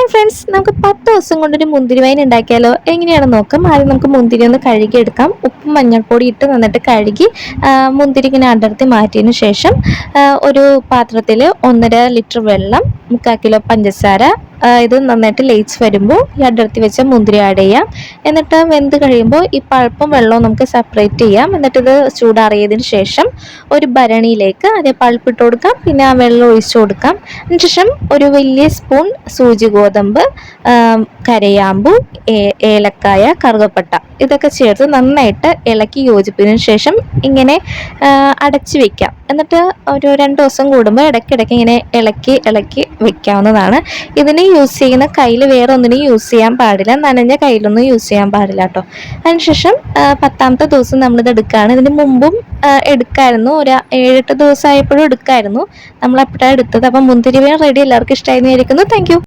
Hi friends നമുക്ക് പത്ത് ദിവസം കൊണ്ടൊരു മുന്തിരി വൈൻ ഉണ്ടാക്കിയാലോ? എങ്ങനെയാണ് നോക്കാം. ആദ്യം നമുക്ക് മുന്തിരി ഒന്ന് കഴുകി എടുക്കാം ഉപ്പും മഞ്ഞൾപ്പൊടി ഇട്ട് നന്നിട്ട് കഴുകി മുന്തിരി ഇങ്ങനെ അടർത്തി മാറ്റിയതിന് ശേഷം ഒരു പാത്രത്തിൽ ഒന്നര ലിറ്റർ വെള്ളം മുക്കാൽ കിലോ പഞ്ചസാര ഇത് നന്നായിട്ട് ലയിച്ച് വരുമ്പോൾ ഈ അടർത്തി വെച്ച മുന്തിരി ആഡ് ചെയ്യാം. എന്നിട്ട് വെന്ത് കഴിയുമ്പോൾ ഈ പഴുപ്പും വെള്ളവും നമുക്ക് സെപ്പറേറ്റ് ചെയ്യാം. എന്നിട്ട് ഇത് ചൂടാറിയതിന് ശേഷം ഒരു ഭരണിയിലേക്ക് അതേ പഴുപ്പിട്ട് കൊടുക്കാം. പിന്നെ ആ വെള്ളം ഒഴിച്ചു കൊടുക്കാം. അതിനുശേഷം ഒരു വലിയ സ്പൂൺ സൂചി ഗോതമ്പ് കരയാമ്പു ഏലക്കായ കറുകപ്പട്ട ഇതൊക്കെ ചേർത്ത് നന്നായിട്ട് ഇളക്കി യോജിപ്പിനു ശേഷം ഇങ്ങനെ അടച്ചു വെക്കാം. എന്നിട്ട് ഒരു രണ്ട് ദിവസം കൂടുമ്പോൾ ഇടയ്ക്കിടയ്ക്ക് ഇങ്ങനെ ഇളക്കി ഇളക്കി വെക്കാവുന്നതാണ്. ഇതിന് യൂസ് ചെയ്യുന്ന കയ്യിൽ വേറെ ഒന്നിനും യൂസ് ചെയ്യാൻ പാടില്ല. നനഞ്ഞ കയ്യിലൊന്നും യൂസ് ചെയ്യാൻ പാടില്ല കേട്ടോ. അതിനുശേഷം പത്താമത്തെ ദിവസം നമ്മളിത് എടുക്കുകയാണ്. ഇതിന് മുമ്പും എടുക്കായിരുന്നു. ഒരു ഏഴെട്ട് ദിവസമായപ്പോഴും എടുക്കായിരുന്നു. നമ്മൾ അപ്പോഴാണ് എടുത്തത്. അപ്പം മുന്തിരി റെഡി. എല്ലാവർക്കും ഇഷ്ടമായി വിചാരിക്കുന്നു. താങ്ക്